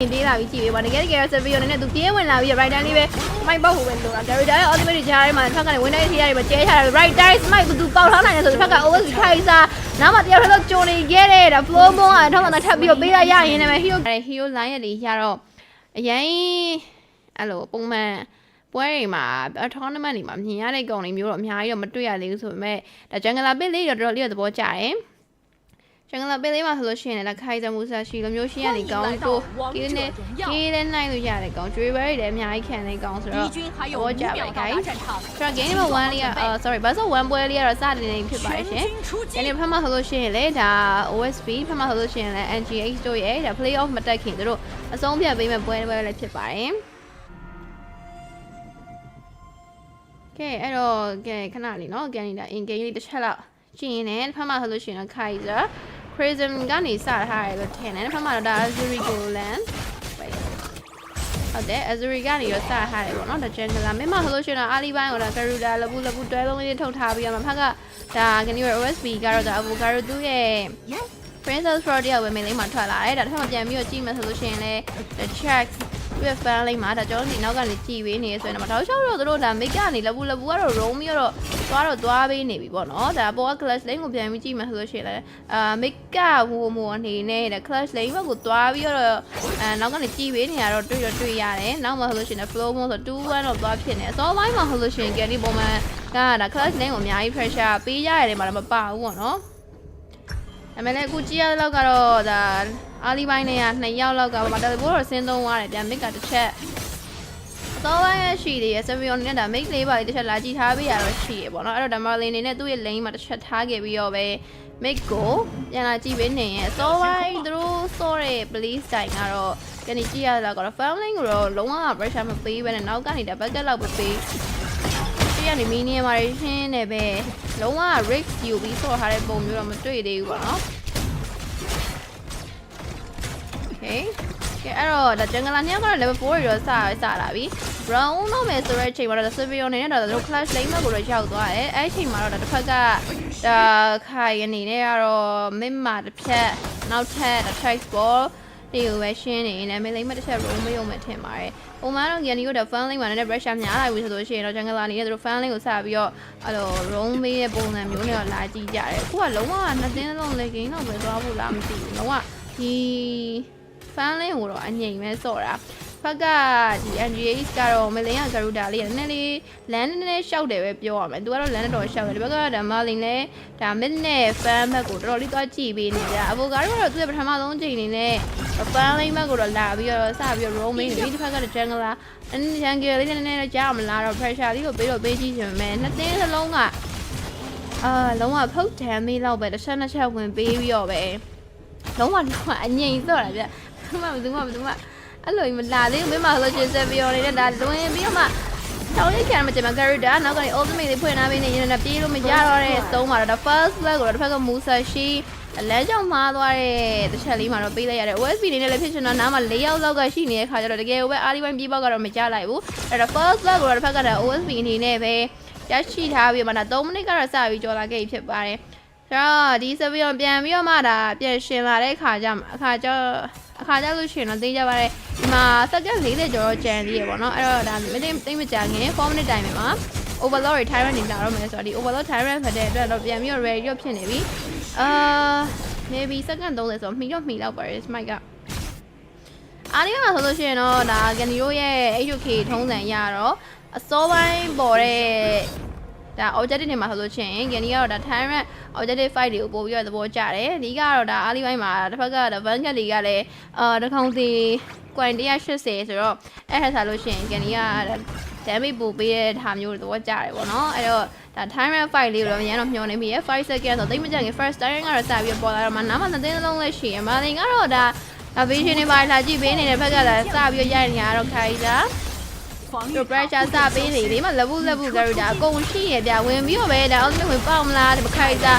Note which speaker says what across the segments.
Speaker 1: သေးလာပြီကြည့်ပေးပါတကယ်တကယ်ဆက်ပြီးတော့နည်းနည်းသူပြင်းဝင်လာပြီး right down လေးပဲမိုက်ပေါက်ဖို့ပဲလိုတာ character ရဲ့ ultimate ကြားထဲမှာဖက်ကနေ winner ထိရတယ်ပဲကျဲချတာ right down smite ဘသူပေါက်ထားနိုင်တယ်ဆိုတော့ဖက်က OS ခိုင်စားနောက်မှတယောက်ထပ်တော့ကြုံနေခဲ့တဲ့ဒါ flow moon အထောက်မှထပ်ပြီးတော့ပေးရရရင်လည်း hero hero line ရဲ့လေးရတော့အရင်အဲ့လိုပုံမှန်ပွဲတွေမှာ tournament တွေမှာမြင်ရတဲ့ကောင်တွေမျိုးတော့အများကြီးတော့မတွေ့ရသေးဘူးဆိုပေမဲ့ဒါ jungle pit လေးတော့တော်တော်လေးတော့သဘောကျတယ် ကျွန်တော်ပေးလေးမှာဆိုလို့ရှိရင်လည်းခိုင်ဇမူဆာရှိလိုမျိုးရှိရနေကောင်းကိုကိနဲ့ကိနဲ့နိုင်လို့ရတယ်ကောင်းကျွေးဘယ်ရီလည်းအများကြီးခံနေကောင်းဆိုတော့
Speaker 2: ဘောကြပါခိုင်
Speaker 1: ကျွန်တော် game number 1လေးကအာ sorry ဘာဆို1ပွဲလေးကတော့စတင်နေဖြစ်ပါတယ်ရှင်ဒီနေ့ဖတ်မှာဆိုလို့ရှိရင်လည်းဒါ OSB ဖတ်မှာဆိုလို့ရှိရင်လည်း NGH တို့ရဲ့ဒါ play off မတက်ခင်တို့အဆုံးဖြတ်ပေးမဲ့ပွဲပွဲလည်းဖြစ်ပါတယ်ကဲအဲ့တော့ကဲခဏလေးเนาะကန်နေတာ in game လေးတစ်ချက်လောက်ကျင်းနေတစ်ဖက်မှာဆိုလို့ရှိရင်တော့ Kaiser Prism ကနေစထားရတယ်လို့ထင်တယ်။ဖတ်မှတော့ဒါ Azuri Golan ဟုတ်တယ် Azuri ကနေတော့စထားတယ်ပေါ့နော်ဒါ Jungle မင်းမဆိုလို့ရှိရင်တော့ Ali ဘိုင်းကိုဒါ Garuda လပူလပူတွဲလုံးလေးထုတ်ထားပြီးတော့မှဖက်ကဒါကနေရ OSB ကတော့ဒါ Avocado သူ့ရဲ့ Princess Frog တယောက်ပဲမင်းလေးမှာထွက်လာတယ်ဒါတစ်ခါမှပြန်ပြီးတော့ကြည့်မယ်ဆိုလို့ရှိရင်လည်း the check သူ့ရဲ့ fan လေးမှာဒါကျွန်တော်ဒီနောက်ကနေကြည်ပေးနေရဆိုရင်တော့တောက်လျှောက်တော့တို့ဒါ make ကနေလပူလပူကတော့ roam ပြီးတော့သွားတော့သွားပေးနေပြီပေါ့နော်ဒါပေါ်က clash lane ကိုပြန်ပြီးကြည့်မယ်ဆိုလို့ရှိရင်လည်းအာ make ဟိုမိုအနေနဲ့ဒါ clash lane ဘက်ကိုသွားပြီးတော့အဲနောက်ကနေကြည်ပေးနေရတော့တွေ့တော့တွေ့ရတယ်နောက်မှဆိုလို့ရှိရင် flow mode ဆို2-1တော့သွားဖြစ်နေအစောပိုင်းမှာဆိုလို့ရှိရင် Kelly ပုံမှန်ကဒါ clash lane ကိုအများကြီး pressure ပေးရတယ်မှာတော့မပါဘူးပေါ့နော်ဒါပေမဲ့လည်းအခုကြည့်ရတဲ့လောက်ကတော့ဒါ အာလီပိုင်းနဲ့က2ယောက်လောက်ကဘာတယ်ဘောတော့ဆင်းသုံးသွားတယ်ပြန်မစ်ကတစ်ချက်အစောပိုင်းရရှိသေးရဲ့ဆဗီယွန်နဲ့ဒါမိတ်လေးပါလေးတစ်ချက်လာကြည့်ထားပေးရတော့ရှိရပေါ့နော်အဲ့တော့ဒါမာလင်နေနဲ့သူ့ရဲ့ lane မှာတစ်ချက်ထားခဲ့ပြီးတော့ပဲမိတ်ကိုပြန်လာကြည့်ပေးနေရင်အစောပိုင်းသူတို့စောတဲ့ police တိုင်ကတော့ကနေကြည့်ရတဲ့လောက်ကတော့ fan lane ကိုတော့လုံးဝ pressure မပေးဘဲနဲ့နောက်ကနေဒါ bucket လောက်ပဲပေးဒီကနေမီနီယမ်မာရှင်းနေပဲလုံးဝ risk ယူပြီးဆော့ထားတဲ့ပုံမျိုးတော့မတွေ့သေးဘူးပေါ့နော် Okay ကဲအဲ့တော့ဒါ jungle နှစ်ယောက်ကတော့ level 4ရောစစလာပြီ brown တော့မယ်ဆိုတဲ့အချိန်မှာတော့ silver အနေနဲ့တော့တို့ clash lane ဘက်ကိုတော့ရောက်သွားတယ်အဲ့အချိန်မှာတော့တစ်ဖက်ကဒါခိုင်အနေနဲ့ကတော့ mid မှာတစ်ဖြက်နောက်ထပ် track ball ဒီကိုပဲရှင်းနေနေမယ်လိမ့်မတစ်ချက် roll မယုံမဲ့ထင်ပါတယ်။ပုံမှန်တော့ Gani ကိုတော့ fan lane မှာနည်းနည်း pressure များလာပြီဆိုလို့ရှိရင်တော့ jungle အနေနဲ့တို့ fan lane ကိုစပြီးတော့အဲ့လို roll မေးတဲ့ပုံစံမျိုးနဲ့တော့လာကြည့်ကြတယ်။အခုကလုံးဝနှစ်တင်းလုံးလေ game တော့ပဲသွားဖို့လားမသိဘူး။လုံးဝဒီ fan lane ကိုတော့အငြိမ်ပဲစော့တာဖက်ကဒီ NGH ကတော့မလင်ကဂရူဒါလေးနည်းနည်းလေးလမ်းနည်းနည်းရှောက်တယ်ပဲပြောရမယ်သူကတော့လမ်းတော့ရှောက်တယ်ဒီဘက်ကဒါမလင်လည်းဒါ mid နဲ့ fan ဘက်ကိုတော်တော်လေးသွားကြည့်ပေးနေကြအဘိုကာကတော့သူ့ရဲ့ပထမဆုံးချိန်နေနဲ့ fan lane ဘက်ကိုတော့လာပြီးတော့စပြီးတော့ roaming ဒီတစ်ဖက်က jungle လာအန် jungle လေးနည်းနည်းတော့ကြားမလားတော့ pressure လေးကိုပေးတော့ပေးကြည့်ချင်မယ်နှစ်သင်းစလုံးကအာလုံးဝဖုတ်တမ်းမေးလောက်ပဲတစ်ချက်နှစ်ချက်ဝင်ပေးပြီးတော့ပဲလုံးဝလုံးဝအငြိမ်စော့တာဗျဘယ် မှဘယ်သူမှဘယ်သူမှအဲ့လိုမလာသေးဘူးမင်းမလို့ချင်းဆက်ပြီးတော့နေတဲ့ဒါလွင်ပြီးတော့မှတောင်းရခံမှာကျမ character နောက်ကနေ ultimate လေးဖွင့်ထားပေးနေရင်လည်းပြေးလို့မရတော့တဲ့သုံးမှာတော့ first leg ကိုတော့တစ်ဖက်က Musashi လမ်းကြောင်မှားသွားတဲ့တစ်ချက်လေးမှာတော့ပေးလိုက်ရတယ် OSB နေနဲ့လည်းဖြစ်ချင်တော့နားမှာ၄ယောက်လောက်ကရှိနေတဲ့ခါကျတော့တကယ်ပဲအာဒီပိုင်းပြေးပေါက်ကတော့မကြလိုက်ဘူးအဲ့တော့ first leg ကိုတော့တစ်ဖက်ကလည်း OSB အနေနဲ့ပဲရရှိထားပြီးမှတော့3မိနစ်ကတော့စပြီးကြော်လာခဲ့ဖြစ်ပါတယ်ဆိုတော့ဒီစပီယွန်ပြန်ပြီးတော့မှဒါပြန်ရှင်လာတဲ့ခါကျမှအခါကျ အခါကျလို့ရှိရင်တော့သိကြပါတယ်ဒီမှာစက္ကန့်40ကျော်တော့ကြံသေးရပေါ့နော်အဲ့တော့ဒါမသိသိမကြခင်4မိနစ်တိုင်မှာ overload တွေ tyrant တွေလာတော့မယ်ဆိုတော့ဒီ overload tyrant ဖတ်တဲ့အတွက်တော့ပြန်ပြီးတော့ ready တော့ဖြစ်နေပြီအာ maybe စက္ကန့်30ဆိုတော့မှီတော့မှီတော့ပါတယ် smite ကအားလေးမှာဆိုလို့ရှိရင်တော့ဒါ Gani တို့ရဲ့ HOK ထုံးစံရတော့အစောပိုင်းပေါ်တဲ့ ဒါ objective တွေမှာဆိုလို့ရှိရင် Gani ကတော့ဒါ tyrant objective fight တွေကိုပို့ပြီးတော့သဘောကျတယ်ဒီကတော့ဒါအားလေးပိုင်းမှာတစ်ဖက်ကဒါ vanguard တွေကလည်းအာတစ်ခေါင်စီ coin 180ဆိုတော့အဲ့ထက်စားလို့ရှိရင် Gani က damage ပို့ပေးတဲ့ဟာမျိုးတွေတော့ကြားတယ်ပေါ့နော်အဲ့တော့ဒါ time run fight လေးကိုတော့အရင်တော့မျှော်နေမိရဲ့5 second ဆိုသိပ်မကြခင် first time ကတော့စပြီးပေါ်လာတော့မှနားမှာနှစ်သိန်းလုံးလည်းရှိရမာလင်ကတော့ဒါ vision တွေပါလာကြည့်ပေးနေတဲ့ဘက်ကလည်းစပြီးရရနေရတော့ခိုင်စား
Speaker 2: 防御
Speaker 1: တို့ pressure စပေးနေဒီမှာ level level ကြရတာအကုန်ရှိရပြဝင်ပြီးတော့ပဲဒါ ultimate ဝင်ပေါက်မလားဒီခိုင်စား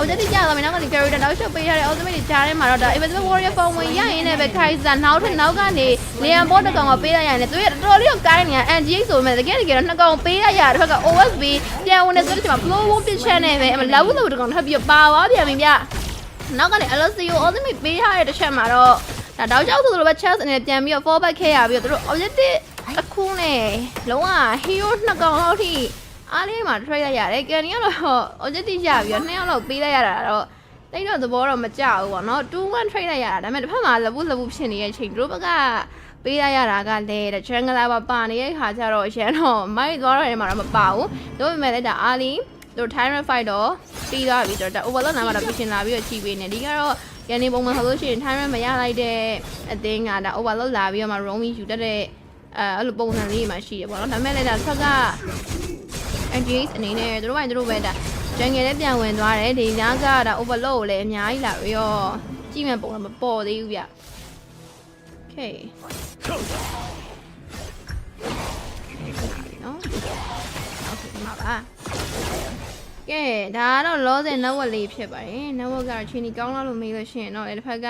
Speaker 1: objective ကြာတော့မယ်နောက်ကနေ character နောက်ရှုပ်ပေးရတဲ့ ultimate တွေကြားထဲမှာတော့ဒါ invisible warrior form ဝင်ရရင်လည်းပဲခိုင်စားနောက်ထပ်နောက်ကနေ lian bot တစ်ကောင်ကပေးလိုက်ရတယ်သူရတော်တော်လေးကိုကိုင်းနေရ NGH ဆိုပေမဲ့တကယ်တကယ်တော့နှစ်ကောင်ပေးလိုက်ရတဲ့ဘက်က OSB ပြန်ဝင်နေဆိုတဲ့ချိန်မှာ flow 1 pitch နဲ့ပဲအမ level level တစ်ကောင်ထပ်ပြီးပါသွားပြန်ပြီဗျနောက်ကနေ LCO ultimate ပေးထားတဲ့တစ်ချက်မှာတော့ဒါတောက်ချောက်ဆိုလိုပဲ chance အနေနဲ့ပြန်ပြီးတော့ fall back ခဲ့ရပြီးတော့သူတို့ objective တစ်ခုနဲ့လုံးဝ hero နှစ်ကောင်လောက်ထိအားလေးမှာ trade လိုက်ရတယ်ကန်နီကတော့ objective ရပြီးတော့နှစ်ယောက်လောက်ပေးလိုက်ရတာတော့တိတ်တော့သဘောတော့မကျဘူးပေါ့နော်2-1 trade လိုက်ရတာဒါပေမဲ့တစ်ဖက်မှာ level level ဖြစ်နေတဲ့အချိန်သူတို့ဘက်ကပေးလိုက်ရတာကလည်းတဲ့ triangle ပါပါနေတဲ့ခါကျတော့ရန်တော့မိုက်သွားတော့တယ်မှာတော့မပါဘူးဒါပေမဲ့လည်းဒါအားလေးသူတို့ tyrant fight တော့ပြီးသွားပြီဆိုတော့ overload နားမှာတော့ vision လာပြီးတော့ချိန်ပေးနေဒီကတော့ရန်နေပုံမှန်ဆိုလို့ရှိရင် tyrant မရလိုက်တဲ့အသင်းကဒါ overload လာပြီးတော့မှ roam ယူတတ်တဲ့ အဲအဲ့လိုပုံစံလေးမှရှိတယ်ပေါ့နော်ဒါပေမဲ့လည်းဒါဆက်က NGS အနေနဲ့သူတို့ကသူတို့ပဲဒါဂျန်ငယ်လည်းပြန်ဝင်သွားတယ်ဒီညကဒါ overload ကိုလည်းအများကြီးလာပြီးတော့ကြည့်မဲ့ပုံတော့မပေါ်သေးဘူးဗျ Okay နော် Okay ဒီမှာပါကဲဒါကတော့လောဆယ် network လေးဖြစ်ပါတယ် network ကတော့ချင်းဒီကောင်းလာလို့မေးလို့ရှိရင်တော့ဒီတစ်ဖက်က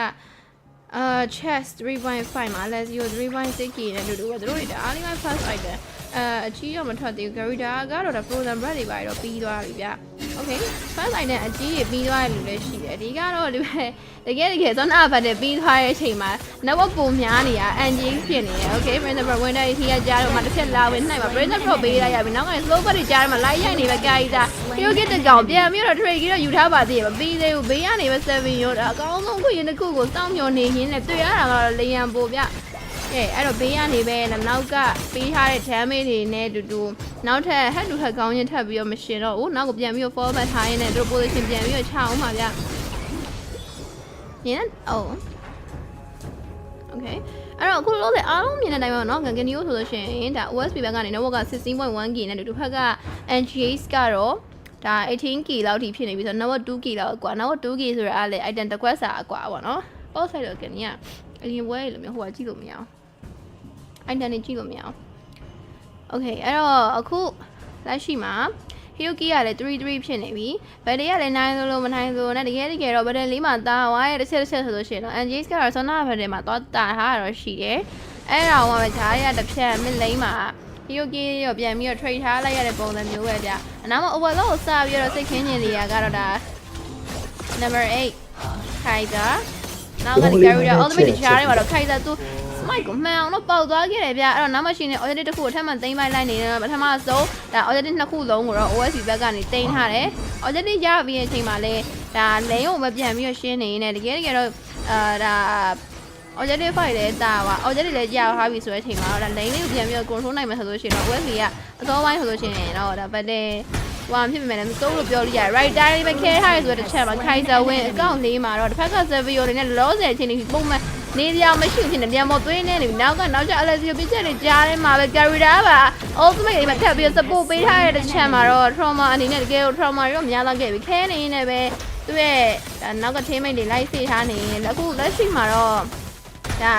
Speaker 1: အာ chest 3.5မှာ Lazio 3.6 ကြီးနဲ့တူတူပဲသူတို့တွေဒါအားလုံး first item အဲအကြီးတော့မထွက်သေးဘူး Garida ကတော့ဒါ frozen bread တွေပါတော့ပြီးသွားပြီဗျ Okay first item အကြီးကြီးပြီးသွားတယ်လို့လည်းရှိတယ်ဒီကတော့ဒီပဲတကယ်တကယ်ဇွန်နာဘတ်နဲ့ပြီးသွားတဲ့အချိန်မှာ network ပုံများနေတာ engine ဖြစ်နေတယ် Okay Prince Pro winner ကြီးကကြားတော့မှတစ်ချက်လာဝင်နှိုက်မှာ Prince Pro ပေးလိုက်ရပြီနောက်ကနေ slow bot တွေကြားတော့မှ light ရိုက်နေပဲကာ ရီတာ Hero Kit တကောင်ပြန်ပြီးတော့ trade ကြီးတော့ယူထားပါသေးတယ်မပြီးသေးဘူးဘေးကနေပဲ7ရောဒါအကောင်းဆုံးခွင့်ရင်တစ်ခုကိုစောင့်မျှော်နေရင်းနဲ့တွေ့ရတာကတော့လေယံပိုဗျကဲအဲ့တော့ဘေးကနေပဲနောက်ကပေးထားတဲ့ damage တွေနဲ့တူတူနောက်ထပ် head to head ကောင်းရင်ထပ်ပြီးတော့မရှင်တော့ဘူးနောက်ကိုပြန်ပြီးတော့ forward ထားရင်းနဲ့သူတို့ position ပြန်ပြီးတော့ချအောင်ပါဗျညင်အော် Okay အဲ့တော့အခုလို့လေအားလုံးမြင်တဲ့အတိုင်းပါတော့ Ganganio ဆိုလို့ရှိရင်ဒါ OSP ဘက်ကနေ network က 16.1K နဲ့တူတူဖက်က NGS ကတော့ ဒါ 18K လောက်ထိဖြစ်နေပြီဆိုတော့ network 2K လောက်အကွာ network 2K ဆိုတော့အားလေ item တစ်ခွက်စာအကွာပေါ့နော်။ post site တော့ Ganganio ကအရင်ဝဲလို့မျိုးဟိုကကြည့်လို့မရအောင် item တွေကြည့်လို့မရအောင် Okay အဲ့တော့အခုလက်ရှိမှာ Hyuki ကလည်း3-3ဖြစ်နေပြီ။ဘယ်တည်းကလည်းနိုင်လို့မနိုင်လို့နဲ့တကယ်တကယ်တော့ဘယ်တည်းလေးမှာတာဝါရဲ့တစ်ချက်တစ်ချက်ဆိုလို့ရှိရင်တော့ NGS ကတော့ဆောနာဘယ်တည်းမှာသွားတာထားတော့ရှိတယ်။အဲ့ဒါမှပဲဂျားရတစ်ဖြတ်မစ်လိမ့်မှာ Hyuki ရောပြန်ပြီးတော့ trade ထားလိုက်ရတဲ့ပုံစံမျိုးပဲဗျ။အနာမှာ overload ကိုစပြီးတော့စိတ်ခင်းနေနေရကတော့ဒါ number 8 Kaiser နောက်ကနေ Garrido ultimate ကြားထဲမှာတော့ Kaiser သူ smite ကိုမှန်အောင်တော့ပေါက်သွားခဲ့တယ်ဗျအဲ့တော့နောက်မှရှိနေ objective တစ်ခုကိုထပ်မံသိမ်းပိုက်လိုက်နေတယ်ပထမဆုံးဒါ objective နှစ်ခုလုံးကိုတော့ OSP ဘက်ကနေသိမ်းထားတယ် objective ရပြီးတဲ့အချိန်မှာလဲဒါလိန်ကိုမပြန်ပြီးတော့ရှင်းနေနေတကယ်တကယ်တော့အာဒါ objective fight လဲတာပါ objective လဲကြာထားပြီဆိုတဲ့အချိန်မှာတော့ဒါလိန်လေးကိုပြန်ပြီးတော့ control နိုင်မယ်ဆိုလို့ရှိရင်တော့ OSP ကအစောပိုင်းဆိုလို့ရှိရင်တော့ဒါဗတ်တဲ့ဟိုဖြစ်ပေမဲ့လည်းမစိုးလို့ပြောလို့ရတယ် right time လေးပဲခဲထားရဆိုတဲ့တစ်ချက်မှာ Kaiser win အကောင့်လေးမှာတော့တစ်ဖက်က Savio တွေနဲ့လောဆယ်အချိန်လေးပုံမှန်နေရမရှိဖြစ်နေပြန်မသွေးနေနေပြီနောက်ကနောက်ကျ Alessio ပြချက်တွေကြားထဲမှာပဲ Garida ပါ ultimate တွေမှာထပ်ပြီး support ပေးထားရတဲ့ချက်မှာတော့ trauma အနေနဲ့တကယ်ကို trauma ရောများလာခဲ့ပြီခဲနေနေပဲသူ့ရဲ့နောက်က teammate တွေလိုက်စေထားနေရင်အခုလက်ရှိမှာတော့ ဒါ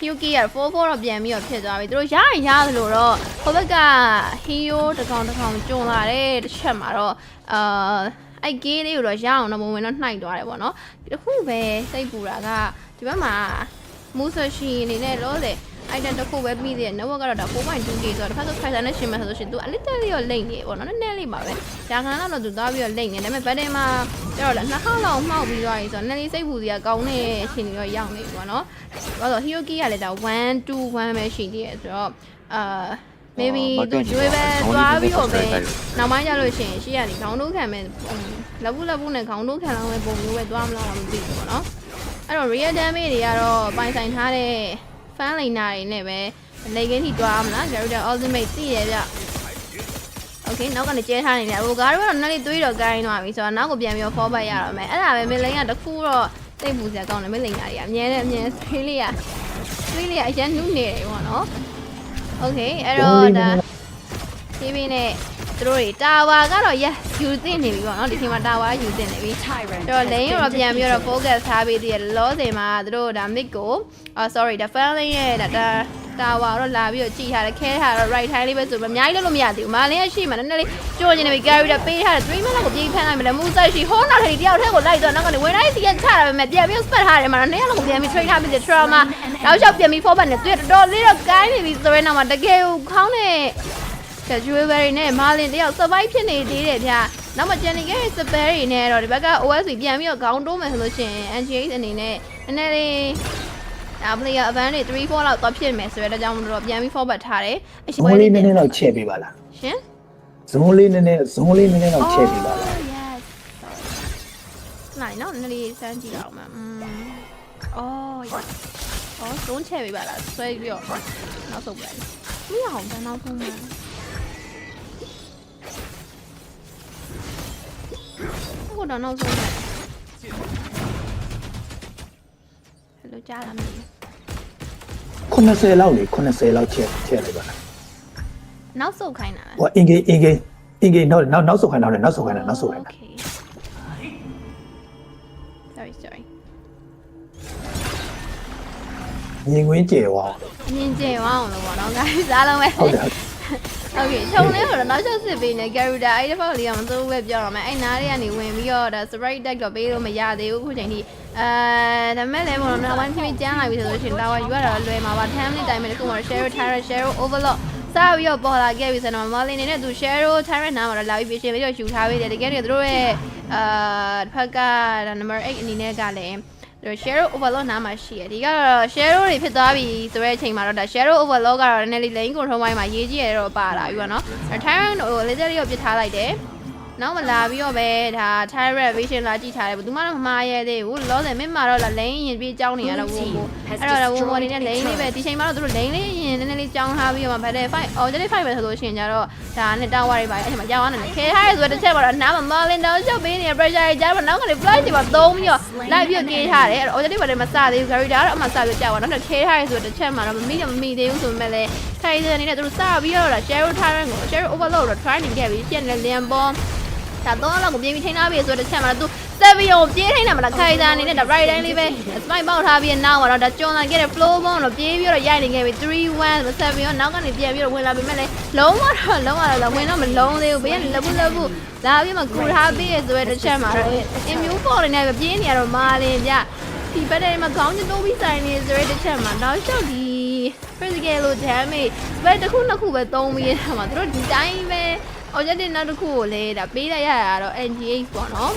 Speaker 1: Hyuki က4-4တော့ပြန်ပြီးတော့ဖြစ်သွားပြီသူတို့ရရင်ရတယ်လို့တော့ဟိုဘက်က Hero တကောင်တကောင်ကျုံလာတဲ့တစ်ချက်မှာတော့အာအဲ့ဂေးလေးကိုတော့ရအောင်တော့မဝင်တော့နှိုက်သွားတယ်ပေါ့နော်ဒီခုပဲစိတ်ပူတာကဒီဘက်မှာမူဆရှိအနေနဲ့လို့လေ item တစ်ခုပဲပြီးသေးတယ် network ကတော့ဒါ 4.2K ဆိုတော့တစ်ခါဆို Kaiser နဲ့ရှင်မယ်ဆိုလို့ရှိရင် तू အလစ်တက်လေးရောလိမ့်နေပေါ့နော်နည်းနည်းလေးပါပဲဒါခံတော့ तू သွားပြီးတော့လိမ့်နေဒါပေမဲ့ battle မှာကျတော့နှစ်ခေါက်လောက်မှောက်ပြီးသွားပြီဆိုတော့နည်းနည်းစိတ်ပူစရာကောင်းတဲ့အချိန်တွေတော့ရောက်နေပြီပေါ့နော်ဘာလို့ Hyoki ကလည်းဒါ1 2 1ပဲရှိသေးတယ်ဆိုတော့အာ maybe သူကျွေးပဲသွားပြီးတော့ပဲနောက်ပိုင်းကျလို့ရှိရင်ရှေ့ကနေခေါင်းတို့ခံမဲ့လက်ဘူးလက်ဘူးနဲ့ခေါင်းတို့ခံလောက်မဲ့ပုံမျိုးပဲသွားမလားတော့မသိဘူးပေါ့နော်အဲ့တော့ real damage တွေကတော့ပိုင်ဆိုင်ထားတဲ့ fan liner တွေနဲ့ပဲလေကင်းထိတွားမလား Garuda ultimate သိရကြ Okay နောက်ကနေကျဲထားနေတယ်ဟိုကားတော့နည်းနည်းသွေးတော့ကိုင်းသွားပြီဆိုတော့နောက်ကိုပြန်ပြီး fall back ရတော့မယ်အဲ့ဒါပဲမင်းလိန်ကတခုတော့သိပ်ပူစရာကောင်းတယ်မင်းလိန်ကကြီးအမြဲတမ်းအမြဲဆွေးလေးရဆွေးလေးရအရင်နုနေတယ်ပေါ့နော် Okay အဲ့တော့ဒါဒီဘင်းနဲ့သူ တို့တွေတာဝါကတော့ yes ယူသင့်နေပြီပေါ့နော်ဒီချိန်မှာတာဝါယူသင့်နေပြီ
Speaker 2: Tyrant.
Speaker 1: တော့ lane ကိုတော့ပြန်ပြီးတော့ focus ထားပေးသေးတယ်လောစင်မှာသူတို့ဒါ mid ကိုအာ sorry ဒါ fan lane ရဲ့ဒါဒါတာဝါတော့လာပြီးတော့ကြည်ထားတယ်ခဲထားတော့ right time လေးပဲဆိုတော့အများကြီးလုပ်လို့မရသေးဘူးမာလင်းရဲ့ရှေ့မှာနည်းနည်းလေးကြိုးနေပြီ carry တော့ပေးထားတယ်3 minute ကိုပြေးဖမ်းလိုက်မယ်လေ move side ရှိဟိုးနောက်ထပ်တယောက်ထဲကိုလိုက်တော့နောက်ကနေဝင်တိုင်းစီကချတာပဲမဲ့ပြန်ပြီး spot ထားတယ်မှာတော့နှစ်ယောက်လုံးကိုပြန်ပြီး trade ထားပြီးတယ် trauma နောက်လျှောက်ပြန်ပြီး forward နဲ့တွေ့တော်တော်လေးတော့ကိုင်းနေပြီဆိုရဲနောက်မှာတကယ်ကိုခေါင်းနဲ့ ကကျွေးဘယ်ရီနဲ့မာလင်တယောက် survive ဖြစ်နေသေးတယ်ဗျာနောက်မှဂျန်နီကရဲ့ spare တွေနဲ့တော့ဒီဘက်က OSB ပြန်ပြီးတော့ခေါင်းတိုးမယ်ဆိုလို့ရှိရင် NGH အနေနဲ့နည်းနည်းလေးဒါ player event တွေ3 4လောက်သွားဖြစ်မယ်ဆိုတော့ဒါကြောင့်မလို့ပြန်ပြီး forward ထားတယ်အ
Speaker 3: ဇုံးလေးနည်းနည်းတော့ချဲ့ပေးပါလား
Speaker 1: ရှင်
Speaker 3: ဇုံးလေးနည်းနည်းဇုံးလေးနည်းနည်းတော့ချဲ့ပေးပါလား
Speaker 1: yes နိုင်နော်နည်းလေးစမ်းကြည့်အောင်မှာอืมအော် yes အော်သုံးချက်ပေးပါလားဆွဲပြီးတော့နောက်ဆုံးလိုက်မရအောင်တန်းနောက်ဆုံးမှာ ဟုတ်တော့နောက်ဆုံးလိုက်ဟယ်လိုကြားလားမသိဘူး
Speaker 3: 80လောက်လေ80လောက်ချဲ့ချဲ့လိုက်ပါလား
Speaker 1: နောက်ဆုတ်ခိုင်းတာလား
Speaker 3: ဟိုအင်ဂိအင်ဂိအင်ဂိနောက်နောက်နောက်ဆုတ်ခိုင်းတော့လေနောက်ဆုတ်ခိုင်းတာနောက်ဆုတ်ခိုင်းတာ
Speaker 1: Okay. Sorry, sorry.
Speaker 3: မြင်ကွင်းကျယ်သွား
Speaker 1: အမြင်ကျင်အောင်လို့ပေါ့နော် guys အားလုံးပဲ
Speaker 3: ဟုတ်တယ်
Speaker 1: Okay ခြုံလေးတော့နောက်ချက်စစ်ပေးနေ character အဲ့ဒီဖောက်လေးကမစိုးဘူးပဲပြောတော့မယ်အဲ့နားလေးကနေဝင်ပြီးတော့ဒါ sprite deck တော့ပေးလို့မရသေးဘူးအခုချိန်ထိအဲဒါမဲ့လည်းမလို့နောက်ပိုင်းဖြည်းဖြည်းကျန်းလာပြီဆိုလို့ရှိရင်ဒါဝယူရတာလွယ်မှာပါ10 minute time နဲ့ခုမှ share tire share overload စပြီးတော့ပေါ်လာခဲ့ပြီဆိုတော့မလေးနေနဲ့သူ share tire နားမှာတော့လာပြီးပြင်ပြီးတော့ယူထားပေးတယ်တကယ်တော့သူတို့ရဲ့အာတစ်ဖက်ကဒါ number 8အနေနဲ့ကလည်း သူ share overload နားမှာရှိတယ်ဒီကတော့ share တွေဖြစ်သွားပြီဆိုတဲ့အချိန်မှာတော့ဒါ share overload ကတော့နည်းနည်းလေး lane control ဘိုင်းမှာရေးကြည့်ရတော့ပါလာပြီပေါ့နော် tyrant ဟို laser လေးကိုပြစ်ထားလိုက်တယ် နောက်မလာပြီးတော့ပဲဒါ tyrant vision လာကြည့်ထားတယ်ဘယ်သူမှတော့မမှားရဲသေးဘူးလောဆယ်မင်းမှာတော့ lane ရင်ပြေးကြောင်းနေရတော့ဘူးအဲ့တော့ဝုံဝုံနေနဲ့ lane လေးပဲဒီချိန်မှာတော့သူတို့ lane လေးရင်နည်းနည်းလေးကြောင်းထားပြီးတော့မှဗတ်တယ်5 objective 5ပဲဆိုလို့ရှိရင်ကြတော့ဒါနဲ့ tower တွေပါအဲ့ချိန်မှာကြောင်းသွားတယ်ခဲထားရဲဆိုတော့တစ်ချက်မှာတော့နားမှာ marlin တော့ရှုပ်ပေးနေ pressure ကြီးကြားတော့နောက်ကနေ flash တွေပါသုံးပြီးတော့ live ပြီးကေးထားတယ်အဲ့တော့ objective တွေမစသေးဘူး character ကတော့အမှစပြီးကြောက်သွားနောက်တော့ခဲထားရဲဆိုတော့တစ်ချက်မှာတော့မမိတော့မမိသေးဘူးဆိုပေမဲ့လည်းခိုင်စအနေနဲ့သူတို့စပြီးတော့ share tyrant ကို share overload တော့ try နေခဲ့ပြီးပြန်လဲလျံပေါ် ဒါတော့လောက်ကိုပြေးပြီးထိန်းထားပြီဆိုတော့တစ်ချက်မှာတော့သူဆက်ပြီးတော့ပြေးထိန်းတယ်မလားခိုင်စအနေနဲ့ဒါ right တိုင်းလေးပဲ spike ပေါက်ထားပြီးနောက်မှာတော့ဒါကျွန်းလာခဲ့တဲ့ flow ဘုံတော့ပြေးပြီးတော့ရိုက်နေခဲ့ပြီ3 1ဆက်ပြီးတော့နောက်ကနေပြန်ပြီးတော့ဝင်လာပြီမဲ့လေလုံးဝတော့လုံးဝတော့ဝင်တော့မလုံးသေးဘူးဘေးကလဘူးလဘူးလာပြီးမှကူထားပြီးရဆိုတဲ့တစ်ချက်မှာတော့ immune fall နေနဲ့ပြေးနေရတော့မာလင်ပြဒီဘက်ထဲမှာခေါင်းကျတိုးပြီးဆိုင်နေဆိုတဲ့တစ်ချက်မှာတော့ရှောက်ဒီ physical လို့ damage ဘယ်တစ်ခုနှစ်ခုပဲသုံးပြီးရတာမှာသူတို့ဒီတိုင်းပဲ objective နောက်တစ်ခုကိုလည်းဒါပေးလိုက်ရတာတော့ NGH ပေါ့နော်